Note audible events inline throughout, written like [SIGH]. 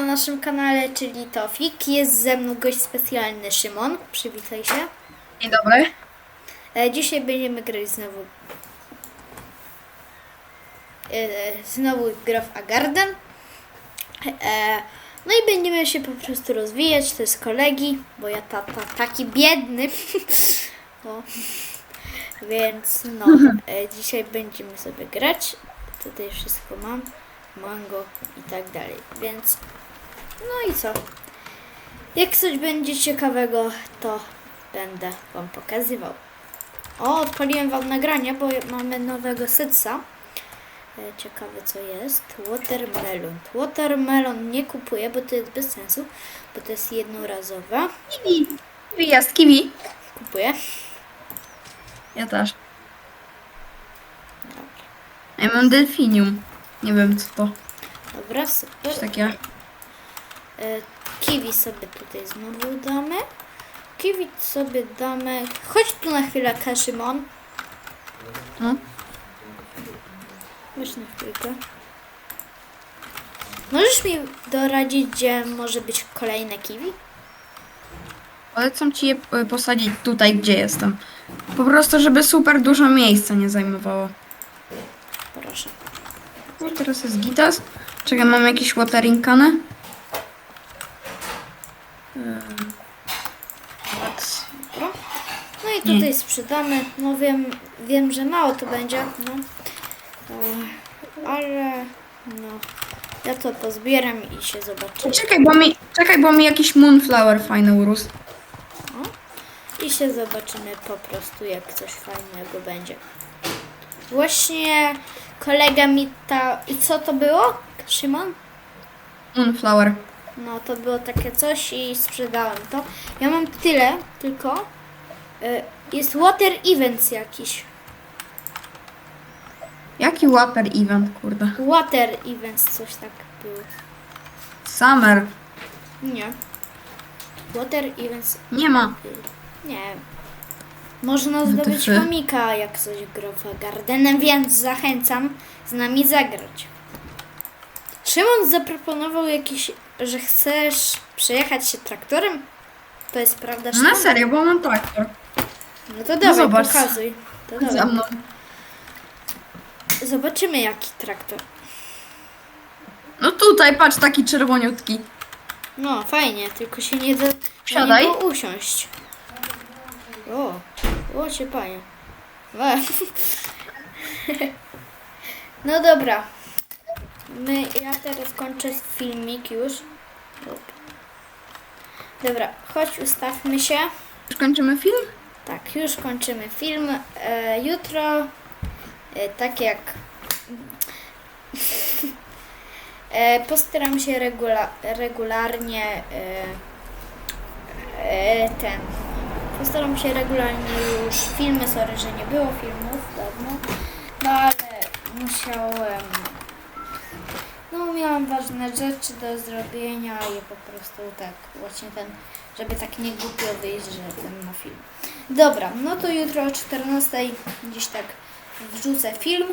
na naszym kanale, czyli Tofik. Jest ze mną gość specjalny Szymon. Przywitaj się. Dzień dobry. E, dzisiaj będziemy grać znowu. E, znowu gra w Agarden. E, no i będziemy się po prostu rozwijać. To jest kolegi, bo ja ta, ta, taki biedny. [LAUGHS] no. Więc no, e, dzisiaj będziemy sobie grać. Tutaj wszystko mam. Mango i tak dalej. Więc no i co? Jak coś będzie ciekawego, to będę Wam pokazywał. O, odpaliłem Wam nagranie, bo mamy nowego sytsa. E, Ciekawe co jest. Watermelon. Watermelon nie kupuję, bo to jest bez sensu, bo to jest jednorazowe. Kiwi. Wyjazd kiwi. Kupuję. Ja też. Dobra, Ja mam delfinium. Nie wiem co to. Dobra super. Coś takie. E, Kiwi sobie tutaj znowu damy. Kiwi sobie damy. Chodź tu na chwilę, Kaszymon. No. Chodź na chwilkę. Możesz mi doradzić, gdzie może być kolejne kiwi? Polecam ci je e, posadzić tutaj, gdzie jestem. Po prostu, żeby super dużo miejsca nie zajmowało. Proszę. No teraz jest gitas. Czekaj, mam jakieś watering cany? No i tutaj sprzedamy. No wiem, wiem, że mało to będzie. No. Ale no. Ja to pozbieram i się zobaczymy. Czekaj, bo mi, czekaj, bo mi jakiś moonflower fajny urósł. I się zobaczymy po prostu, jak coś fajnego będzie. Właśnie kolega mi ta... I co to było? Szymon? Moonflower. No to było takie coś i sprzedałem to. Ja mam tyle, tylko y, jest water events jakiś. Jaki water event, kurde. Water events, coś tak było. Summer. Nie. Water events, Nie ma. nie. Można WTF. zdobyć chomika, jak coś gra w Gardenem, więc zachęcam z nami zagrać. Szymon zaproponował jakiś, że chcesz przejechać się traktorem? To jest prawda, Na Szymon? serio, bo mam traktor. No to dawaj, zobacz. pokazuj. To Za dawaj. mną. Zobaczymy jaki traktor. No tutaj, patrz, taki czerwoniutki. No, fajnie, tylko się nie da Wsiadaj. nie usiąść. O, o cię panie. E. [LAUGHS] No dobra. My, ja teraz kończę filmik już. Dobra, chodź ustawmy się. Już kończymy film? Tak, już kończymy film. E, jutro, e, tak jak. [LAUGHS] E, postaram się regula, regularnie e, e, ten. Postaram się regularnie już filmy, sorry, że nie było filmów dawno, no ale musiałem. No, miałam ważne rzeczy do zrobienia i po prostu tak, właśnie ten, żeby tak nie głupio wyjść, że ten ma film. Dobra, no to jutro o 14 gdzieś tak wrzucę film.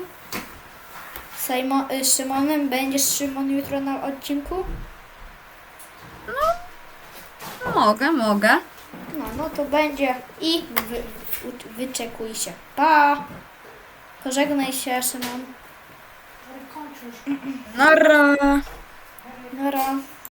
Z Sejmo- y, Szymonem. Będziesz Szymon jutro na odcinku? Mogę, mogę. No, no to będzie i wy, wyczekuj się. Pa! Pożegnaj się, Szymon. Narra. Narra.